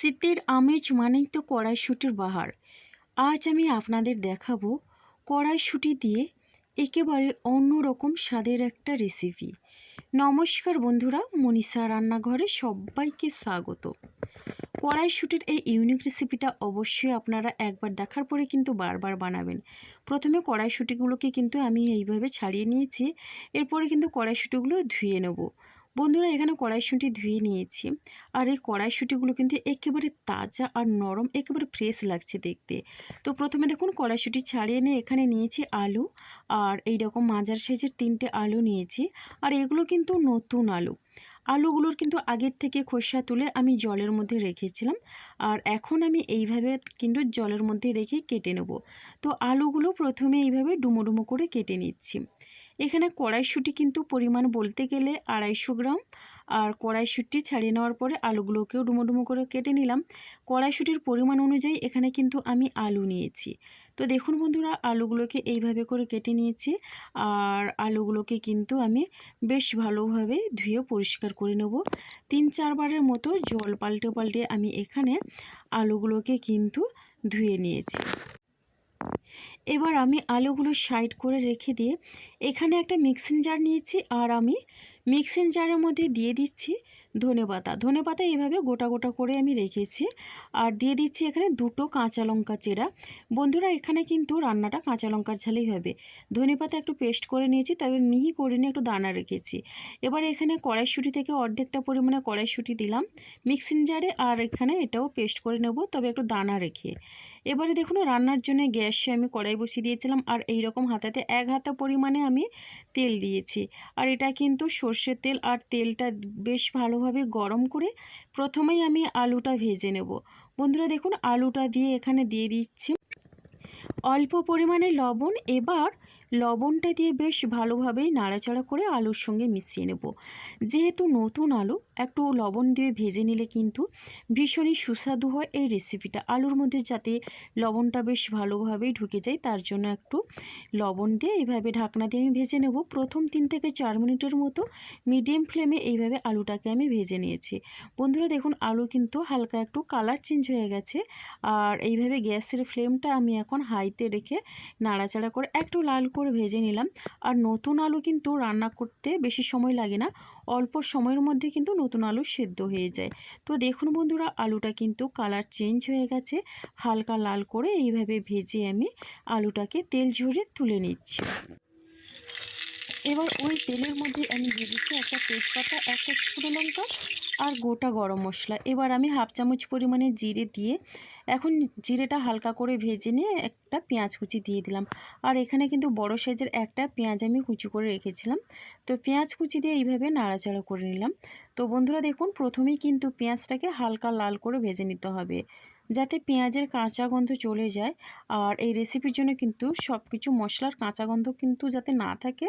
শীতের আমেজ মানেই তো কড়াইশুঁটির বাহার। আজ আমি আপনাদের দেখাবো কড়াইশুঁটি দিয়ে একেবারে অন্যরকম স্বাদের একটা রেসিপি নমস্কার বন্ধুরা, মনীষা রান্নাঘরে সবাইকে স্বাগত। কড়াইশুঁটির এই ইউনিক রেসিপিটা অবশ্যই আপনারা একবার দেখার পরে কিন্তু বারবার বানাবেন। প্রথমে কড়াইশুঁটিগুলোকে কিন্তু আমি এইভাবে ছাড়িয়ে নিয়েছি, এরপরে কিন্তু কড়াইশুঁটিগুলো ধুয়ে নেব। বন্ধুরা, এখানে কড়াইশুঁটি ধুয়ে নিয়েছি। আর এই কড়াইশুঁটিগুলো কিন্তু একেবারে তাজা আর নরম, একেবারে ফ্রেশ লাগছে দেখতে। তো প্রথমে দেখুন, কড়াইশুঁটি ছাড়িয়ে নিয়ে এখানে নিয়েছি আলু। আর এই রকম মাঝার সাইজের তিনটে আলু নিয়েছি। আর এগুলো কিন্তু নতুন আলু। আলুগুলোর কিন্তু আগের থেকে খোসা তুলে আমি জলের মধ্যে রেখেছিলাম। আর এখন আমি এইভাবে কিন্তু জলের মধ্যে রেখে কেটে নেব। তো আলুগুলো প্রথমে এইভাবে ডুমো ডুমো করে কেটে নিচ্ছি। এখানে কড়াইশুঁটি কিন্তু পরিমাণ বলতে গেলে আড়াইশো গ্রাম। আর কড়াইশুঁটি ছাড়িয়ে নেওয়ার পরে আলুগুলোকেও ডুমো ডুমো করে কেটে নিলাম। কড়াইশুঁটির পরিমাণ অনুযায়ী এখানে কিন্তু আমি আলু নিয়েছি। তো দেখুন বন্ধুরা, আলুগুলোকে এইভাবে করে কেটে নিয়েছি। আর আলুগুলোকে কিন্তু আমি বেশ ভালোভাবে ধুয়ে পরিষ্কার করে নেব। তিন চারবারের মতো জল পাল্টে পাল্টে আমি এখানে আলুগুলোকে কিন্তু ধুয়ে নিয়েছি। এবার আমি আলুগুলো সাইড করে রেখে দিয়ে এখানে একটা মিক্সিং জার নিয়েছি আর আমি মিক্সিং জারের মধ্যে দিয়ে দিচ্ছি ধনে পাতা। ধনে পাতা এইভাবে গোটা গোটা করে আমি রেখেছি আর দিয়ে দিচ্ছি এখানে দুটো কাঁচা লঙ্কা চেরা। বন্ধুরা, এখানে কিন্তু রান্নাটা কাঁচা লঙ্কার ঝালেই হবে। ধনে পাতা একটু পেস্ট করে নিয়েছি, তবে মিহি করে নিয়ে একটু দানা রেখেছি। এবার এখানে কড়াইশুঁটি থেকে অর্ধেকটা পরিমাণে কড়াইশুঁটি দিলাম মিক্সিং জারে আর এখানে এটাও পেস্ট করে নেব, তবে একটু দানা রেখে। এবারে দেখুন, রান্নার জন্য গ্যাসে আমি কড়াই বসিয়ে দিয়েছিলাম আর এই রকম হাতাতে এক হাতা পরিমাণে আমি তেল দিয়েছি। আর এটা কিন্তু সর্ষের তেল আর তেলটা বেশ ভালোভাবে গরম করে প্রথমেই আমি আলুটা ভেজে নেব। বন্ধুরা দেখুন, আলুটা দিয়ে এখানে দিয়ে দিচ্ছি। অল্প পরিমাণে লবণ, এবার লবণটা দিয়ে বেশ ভালোভাবেই নাড়াচাড়া করে আলুর সঙ্গে মিশিয়ে নেব। যেহেতু নতুন আলু, একটু লবণ দিয়ে ভেজে নিলে কিন্তু ভীষণই সুস্বাদু হয় এই রেসিপিটা আলুর মধ্যে যাতে লবণটা বেশ ভালোভাবেই ঢুকে যায়, তার জন্য একটু লবণ দিয়ে এইভাবে ঢাকনা দিয়ে আমি ভেজে নেব। প্রথম তিন থেকে চার মিনিটের মতো মিডিয়াম ফ্লেমে এইভাবে আলুটাকে আমি ভেজে নিয়েছি। বন্ধুরা, দেখুন, আলু কিন্তু হালকা একটু কালার চেঞ্জ হয়ে গেছে। আর এইভাবে গ্যাসের ফ্লেমটা আমি এখন হাইতে রেখে নাড়াচাড়া করে একটু লাল করে ভেজে নিলাম। আর নতুন আলু কিন্তু রান্না করতে বেশি সময় লাগে না। অল্প সময়ের মধ্যে কিন্তু নতুন আলু সেদ্ধ হয়ে যায়। তো দেখুন বন্ধুরা, আলুটা কিন্তু কালার চেঞ্জ হয়ে গেছে। হালকা লাল করে এইভাবে ভেজে আমি আলুটাকে তেল ঝরে তুলে নিচ্ছি। এবার ওই তেলের মধ্যে আমি দিচ্ছি একটা তেজপাতা একটা শুকনো লঙ্কা আর গোটা গরম মশলা। এবার আমি হাফ চামচ পরিমাণে জিরে দিয়ে এখন জিরেটা হালকা করে ভেজে নিয়ে একটা পেঁয়াজ কুচি দিয়ে দিলাম। আর এখানে কিন্তু বড় সাইজের একটা পেঁয়াজ আমি কুচি করে রেখেছিলাম। তো পেঁয়াজ কুচি দিয়ে এইভাবে নাড়াচাড়া করে নিলাম। তো বন্ধুরা দেখুন, প্রথমেই কিন্তু পেঁয়াজটাকে হালকা লাল করে ভেজে নিতে হবে। যাতে পেঁয়াজের কাঁচা গন্ধ চলে যায়। আর এই রেসিপির জন্য কিন্তু সব কিছু মশলার কাঁচা গন্ধ কিন্তু যাতে না থাকে,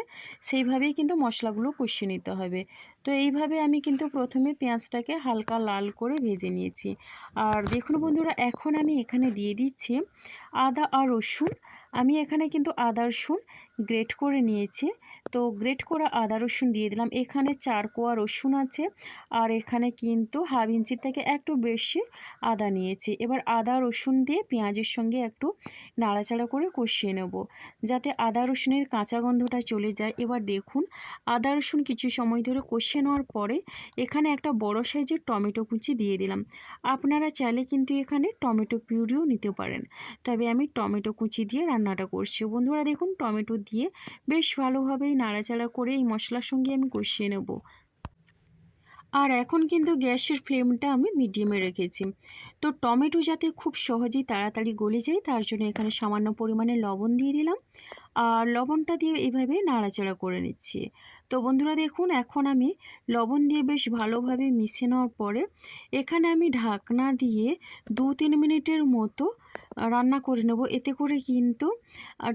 সেইভাবেই কিন্তু মশলাগুলো কষিয়ে নিতে হবে। তো এইভাবে আমি কিন্তু প্রথমে পেঁয়াজটাকে হালকা লাল করে ভেজে নিয়েছি। আর দেখুন বন্ধুরা, এখন আমি এখানে দিয়ে দিচ্ছি আদা আর রসুন। আমি এখানে কিন্তু আদা রসুন গ্রেট করে নিয়েছি। তো গ্রেট করা আদা রসুন দিয়ে দিলাম। এখানে চার কোয়া রসুন আছে। আর এখানে কিন্তু হাফ ইঞ্চির থেকে একটু বেশি আদা নিয়েছি। এবার আদা রসুন দিয়ে পেঁয়াজের সঙ্গে একটু নাড়াচাড়া করে কষিয়ে নেব। যাতে আদা রসুনের কাঁচা গন্ধটা চলে যায়। এবার দেখুন, আদা রসুন কিছু সময় ধরে কষিয়ে নেওয়ার পরে এখানে একটা বড় সাইজের টমেটো কুচি দিয়ে দিলাম। আপনারা চাইলে কিন্তু এখানে টমেটো পিউরিও নিতে পারেন। তবে আমি টমেটো কুচি দিয়ে রান্নাটা করছি। বন্ধুরা দেখুন, টমেটো দিয়ে বেশ ভালোভাবেই নাড়াচাড়া করে এই মশলার সঙ্গে আমি কষিয়ে নেব। আর এখন কিন্তু গ্যাসের ফ্লেমটা আমি মিডিয়ামে রেখেছি। তো টমেটো যাতে খুব সহজেই তাড়াতাড়ি গলে যায়, তার জন্য এখানে সামান্য পরিমাণে লবণ দিয়ে দিলাম। আর লবণটা দিয়ে এইভাবে নাড়াচাড়া করে নিচ্ছি। তো বন্ধুরা দেখুন, এখন আমি লবণ দিয়ে বেশ ভালোভাবে মিশে নেওয়ার পরে এখানে আমি ঢাকনা দিয়ে দু তিন মিনিটের মতো রান্না করে নেব। এতে করে কিন্তু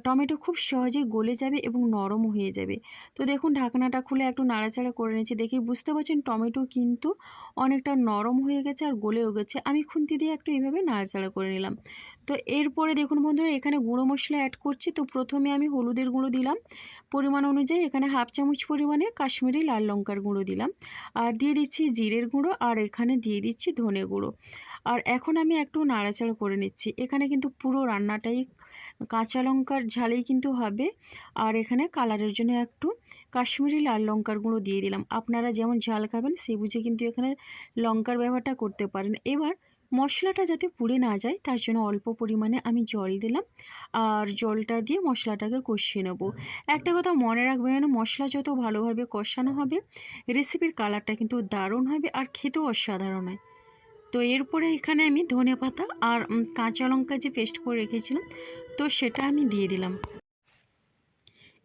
টমেটো খুব সহজেই গলে যাবে এবং নরম হয়ে যাবে। তো দেখুন, ঢাকনাটা খুলে একটু নাড়াচাড়া করে নিচ্ছি দেখি বুঝতে পারছেন, টমেটো কিন্তু অনেকটা নরম হয়ে গেছে আর গলেও গেছে। আমি খুন্তি দিয়ে একটু এইভাবে নাড়াচাড়া করে নিলাম। তো এরপরে দেখুন বন্ধুরা, এখানে গুঁড়ো মশলা অ্যাড করছি। তো প্রথমে আমি হলুদের গুঁড়ো দিলাম। পরিমাণ অনুযায়ী এখানে হাফ চামচ পরিমাণে কাশ্মীরি লাল লঙ্কার গুঁড়ো দিলাম। আর দিয়ে দিচ্ছি জিরের গুঁড়ো, আর এখানে দিয়ে দিচ্ছি ধনে গুঁড়ো। আর এখন আমি একটু নাড়াচাড়া করে নিচ্ছি। এখানে কিন্তু পুরো রান্নাটাই কাঁচা লঙ্কার ঝালেই কিন্তু হবে। আর এখানে কালারের জন্য একটু কাশ্মীরি লাল লঙ্কার গুঁড়ো দিয়ে দিলাম। আপনারা যেমন ঝাল খাবেন সেই বুঝে কিন্তু এখানে লঙ্কার ব্যবহারটা করতে পারেন। এবার মশলাটা যাতে পুড়ে না যায়, তার জন্য অল্প পরিমাণে আমি জল দিলাম। আর জলটা দিয়ে মশলাটাকে কষিয়ে নেব। একটা কথা মনে রাখবেন মশলা যত ভালোভাবে কষানো হবে রেসিপির কালারটা কিন্তু দারুণ হবে আর খেতেও অসাধারণ হয়। তো এরপরে এখানে আমি ধনে পাতা আর কাঁচা লঙ্কা যে পেস্ট করে রেখেছিলাম, তো সেটা আমি দিয়ে দিলাম।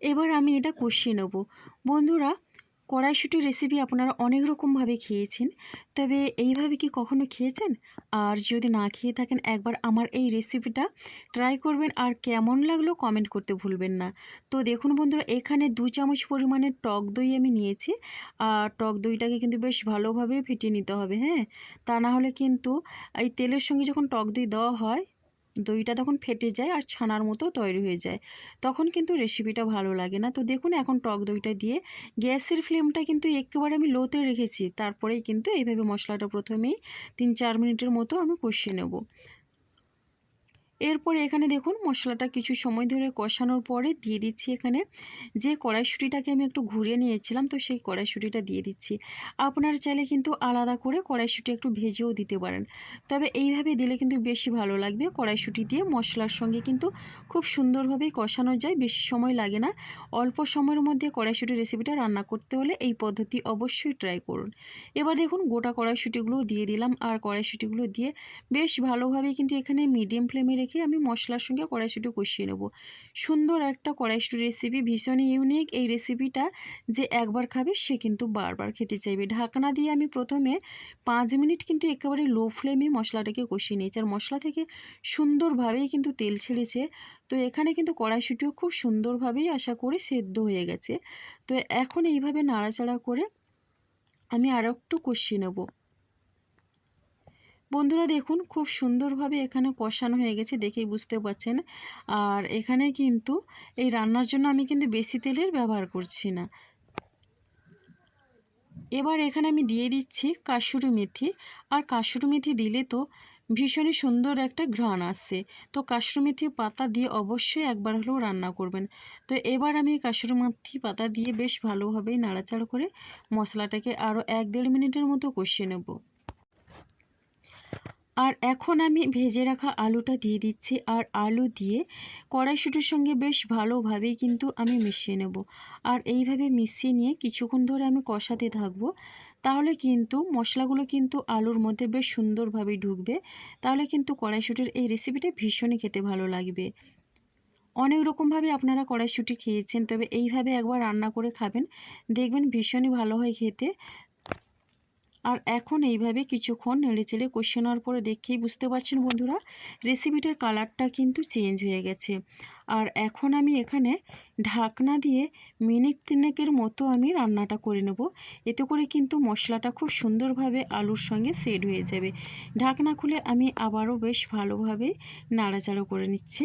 এবার আমি এটা কষিয়ে নেব। বন্ধুরা কড়াইশুটির রেসিপি আপনারা অনেক রকমভাবে খেয়েছেন, তবে এইভাবে কি কখনো খেয়েছেন? আর যদি না খেয়ে থাকেন, একবার আমার এই রেসিপিটা ট্রাই করবেন আর কেমন লাগল কমেন্ট করতে ভুলবেন না। তো দেখুন বন্ধুরা, এখানে দু চামচ পরিমাণে টক দই আমি নিয়েছি। আর টক দইটাকে কিন্তু বেশ ভালোভাবে ফেটিয়ে নিতে হবে হ্যাঁ? তা না হলে কিন্তু এই তেলের সঙ্গে যখন টক দই দেওয়া হয় দইটা তখন ফেটে যায় আর ছানার মতো তৈরি হয়ে যায়। তখন কিন্তু রেসিপিটা ভালো লাগে না। তো দেখুন এখন টক দইটা দিয়ে গ্যাসের ফ্লেমটা কিন্তু একেবারে আমি লোতে রেখেছি। তারপরেই কিন্তু এইভাবে মশলাটা প্রথমেই তিন চার মিনিটের মতো আমি কষিয়ে নেব। এরপরে এখানে দেখুন মশলাটা কিছু সময় ধরে কষানোর পরে দিয়ে দিচ্ছি এখানে। যে কড়াইশুঁটিটাকে আমি একটু ঘুরিয়ে নিয়েছিলাম, তো সেই কড়াইশুঁটিটা দিয়ে দিচ্ছি। আপনার চাইলে কিন্তু আলাদা করে কড়াইশুঁটি একটু ভেজেও দিতে পারেন। তবে এইভাবে দিলে কিন্তু বেশি ভালো লাগবে। কড়াইশুঁটি দিয়ে মশলার সঙ্গে কিন্তু খুব সুন্দরভাবেই কষানো যায়, বেশি সময় লাগে না। অল্প সময়ের মধ্যে কড়াইশুঁটি রেসিপিটা রান্না করতে হলে এই পদ্ধতি অবশ্যই ট্রাই করুন। এবার দেখুন গোটা কড়াইশুঁটিগুলো দিয়ে দিলাম। আর কড়াইশুঁটিগুলো দিয়ে বেশ ভালোভাবে কিন্তু এখানে মিডিয়াম ফ্লেমে রেখে আমি মশলার সঙ্গে কড়াইশুঁটি কষিয়ে নেব। সুন্দর একটা কড়াইশুঁটি রেসিপি ভীষণই ইউনিক এই রেসিপিটা যে একবার খাবে সে কিন্তু বারবার খেতে চাইবে। ঢাকনা দিয়ে আমি প্রথমে পাঁচ মিনিট কিন্তু একেবারে লো ফ্লেমে মশলাটাকে কষিয়ে নিয়েছি। আর মশলা থেকে সুন্দরভাবেই কিন্তু তেল ছেড়েছে। তো এখানে কিন্তু কড়াইশুঁটিও খুব সুন্দরভাবেই আশা করি সেদ্ধ হয়ে গেছে। তো এখন এইভাবে নাড়াচাড়া করে আমি আরও একটু কষিয়ে নেব। বন্ধুরা দেখুন, খুব সুন্দরভাবে এখানে কষানো হয়ে গেছে, দেখেই বুঝতে পারছেন আর এখানে কিন্তু এই রান্নার জন্য আমি কিন্তু বেশি তেলের ব্যবহার করছি না। এবার এখানে আমি দিয়ে দিচ্ছি কাসুরি মেথি। আর কাসুরি মেথি দিলে তো ভীষণই সুন্দর একটা ঘ্রাণ আসছে তো কাসুরি মেথি পাতা দিয়ে অবশ্যই একবার হলেও রান্না করবেন। তো এবার আমি কাসুরি মেথি পাতা দিয়ে বেশ ভালোভাবেই নাড়াচাড়া করে মশলাটাকে আরও এক দেড় মিনিটের মতো কষিয়ে নেব। আর এখন আমি ভেজে রাখা আলুটা দিয়ে দিচ্ছি, আর আলু দিয়ে কড়াইশুটির সঙ্গে বেশ ভালোভাবেই কিন্তু আমি মিশিয়ে নেব। আর এইভাবে মিশিয়ে নিয়ে কিছুক্ষণ ধরে আমি কষাতে থাকব, তাহলে কিন্তু মশলাগুলো কিন্তু আলুর মধ্যে বেশ সুন্দরভাবে ঢুকবে, তাহলে কিন্তু কড়াইশুটির এই রেসিপিটা ভীষণই খেতে ভালো লাগবে। অনেক রকমভাবে আপনারা কড়াইশুটি খেয়েছেন, তবে এইভাবে একবার রান্না করে খাবেন, দেখবেন ভীষণই ভালো হয় খেতে। আর এখন এইভাবে কিছুক্ষণ নেড়েচেড়ে কষিয়ে নেওয়ার পরে দেখেই বুঝতে পারছেন বন্ধুরা রেসিপিটার কালারটা কিন্তু চেঞ্জ হয়ে গেছে। আর এখন আমি এখানে ঢাকনা দিয়ে মিনিট তিনেকের মতো আমি রান্নাটা করে নেব। এতে করে কিন্তু মশলাটা খুব সুন্দরভাবে আলুর সঙ্গে সেট হয়ে যাবে। ঢাকনা খুলে আমি আবারও বেশ ভালোভাবে নাড়াচাড়া করে নিচ্ছি।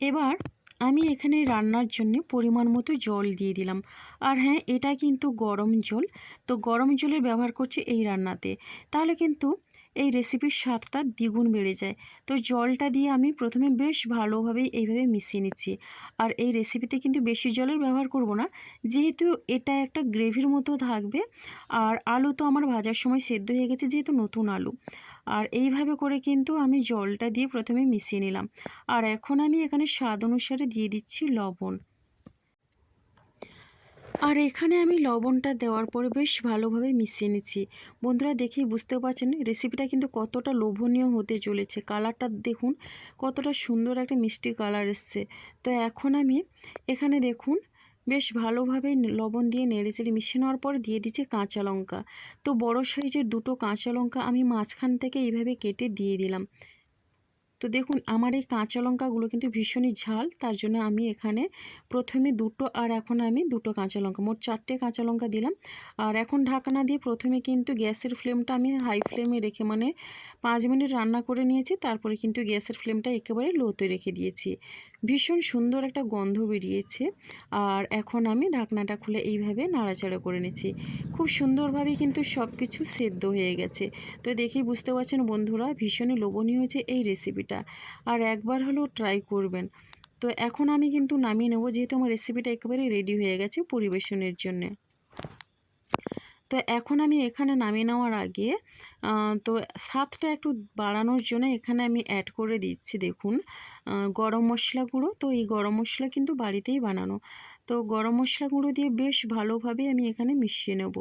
এবার আমি এখানে রান্নার জন্য পরিমাণ মতো জল দিয়ে দিলাম। আর হ্যাঁ এটা কিন্তু গরম জল। তো গরম জলের ব্যবহার করছি এই রান্নাতে। তাহলে কিন্তু এই রেসিপির স্বাদটা দ্বিগুণ বেড়ে যায়। তো জলটা দিয়ে আমি প্রথমে বেশ ভালোভাবেই এইভাবে মিশিয়ে নিচ্ছি। আর এই রেসিপিতে কিন্তু বেশি জলের ব্যবহার করব না। যেহেতু এটা একটা গ্রেভির মতো থাকবে। আর আলু তো আমার ভাজার সময় সেদ্ধ হয়ে গেছে, যেহেতু নতুন আলু। আর এইভাবে করে কিন্তু আমি জলটা দিয়ে প্রথমে মিশিয়ে নিলাম। আর এখন আমি এখানে স্বাদ অনুসারে দিয়ে দিচ্ছি লবণ। আর এখানে আমি লবণটা দেওয়ার পরে বেশ ভালোভাবে মিশিয়ে নিচ্ছি। বন্ধুরা দেখেই বুঝতে পারছেন রেসিপিটা কিন্তু কতটা লোভনীয় হতে চলেছে। কালারটা দেখুন, কতটা সুন্দর একটা মিষ্টি কালার এসছে। তো এখন আমি এখানে দেখুন বেশ ভালোভাবে লবণ দিয়ে নেড়েচেড়ে মিশিয়ে নেওয়ার পর দিয়ে দিচ্ছি কাঁচা লঙ্কা। তো বড় সাইজের দুটো কাঁচা লঙ্কা আমি মাঝখান থেকে এইভাবে কেটে দিয়ে দিলাম। তো দেখুন, আমার এই কাঁচা লঙ্কাগুলো কিন্তু ভীষণই ঝাল, তার জন্য আমি এখানে প্রথমে দুটো আর এখন আমি দুটো কাঁচা লঙ্কা, মোট চারটে কাঁচা লঙ্কা দিলাম। আর এখন ঢাকনা দিয়ে প্রথমে কিন্তু গ্যাসের ফ্লেমটা আমি হাই ফ্লেমে রেখে মানে পাঁচ মিনিট রান্না করে নিয়েছি, তারপরে কিন্তু গ্যাসের ফ্লেমটা একেবারে লোতে রেখে দিয়েছি। ভীষণ সুন্দর একটা গন্ধ বেরিয়েছে। আর এখন আমি ঢাকনাটা খুলে এইভাবে নাড়াচাড়া করে নিচ্ছি। খুব সুন্দরভাবে কিন্তু সব কিছু সেদ্ধ হয়ে গেছে। তো দেখি বুঝতে পারছেন বন্ধুরা, ভীষণই লোভনীয় হয়েছে এই রেসিপিটা আর একবার হলেও ট্রাই করবেন। তো এখন আমি কিন্তু নামিয়ে নেব, যেহেতু আমার রেসিপিটা একেবারেই রেডি হয়ে গেছে পরিবেশনের জন্যে। তো এখন আমি এখানে নামিয়ে নেওয়ার আগে তো স্বাদটা একটু বাড়ানোর জন্য এখানে আমি অ্যাড করে দিচ্ছি দেখুন গরম মশলা গুঁড়ো। তো এই গরম মশলা কিন্তু বাড়িতেই বানানো। তো গরম মশলা গুঁড়ো দিয়ে বেশ ভালোভাবে আমি এখানে মিশিয়ে নেব।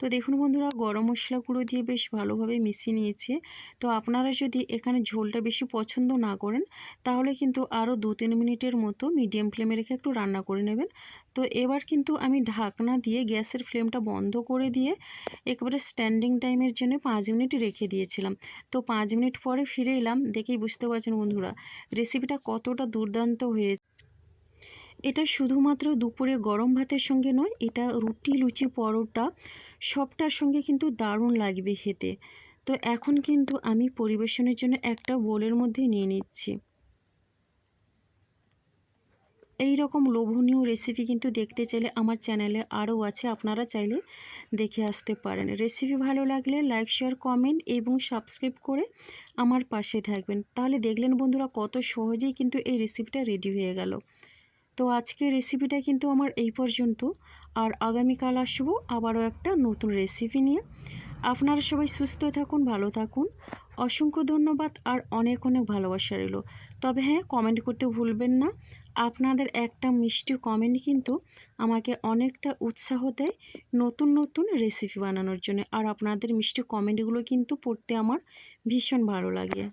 তো দেখুন বন্ধুরা, গরম মশলা গুঁড়ো দিয়ে বেশ ভালোভাবে মিশিয়ে নিয়েছে। তো আপনারা যদি এখানে ঝোলটা বেশি পছন্দ না করেন, তাহলে কিন্তু আরও দু তিন মিনিটের মতো মিডিয়াম ফ্লেমে রেখে একটু রান্না করে নেবেন। তো এবার কিন্তু আমি ঢাকনা দিয়ে গ্যাসের ফ্লেমটা বন্ধ করে দিয়ে একেবারে স্ট্যান্ডিং টাইমের জন্য পাঁচ মিনিট রেখে দিয়েছিলাম। তো পাঁচ মিনিট পরে ফিরে এলাম, দেখেই বুঝতে পারছেন বন্ধুরা, রেসিপিটা কতটা দুর্দান্ত হয়েছে। এটা শুধুমাত্র দুপুরে গরম ভাতের সঙ্গে নয়, এটা রুটি, লুচি, পরোটা, সবটার সঙ্গে কিন্তু দারুণ লাগবে খেতে। তো এখন কিন্তু আমি পরিবেশনের জন্য একটা বোলের মধ্যে নিয়ে নিচ্ছি। এই রকম লোভনীয় রেসিপি কিন্তু দেখতে চাইলে আমার চ্যানেলে আরও আছে, আপনারা চাইলে দেখে আসতে পারেন। রেসিপি ভালো লাগলে লাইক শেয়ার কমেন্ট এবং সাবস্ক্রাইব করে আমার পাশে থাকবেন। তাহলে দেখলেন বন্ধুরা কত সহজেই কিন্তু এই রেসিপিটা রেডি হয়ে গেল। তো আজকের রেসিপিটা কিন্তু আমার এই পর্যন্ত। আর আগামীকাল আসব আবারও একটা নতুন রেসিপি নিয়ে। আপনারা সবাই সুস্থ থাকুন, ভালো থাকুন। অসংখ্য ধন্যবাদ আর অনেক অনেক ভালোবাসা রইল। তবে হ্যাঁ কমেন্ট করতে ভুলবেন না। আপনাদের একটা মিষ্টি কমেন্ট কিন্তু আমাকে অনেকটা উৎসাহ দেয় নতুন নতুন রেসিপি বানানোর জন্য। আর আপনাদের মিষ্টি কমেন্টগুলো কিন্তু পড়তে আমার ভীষণ ভালো লাগে।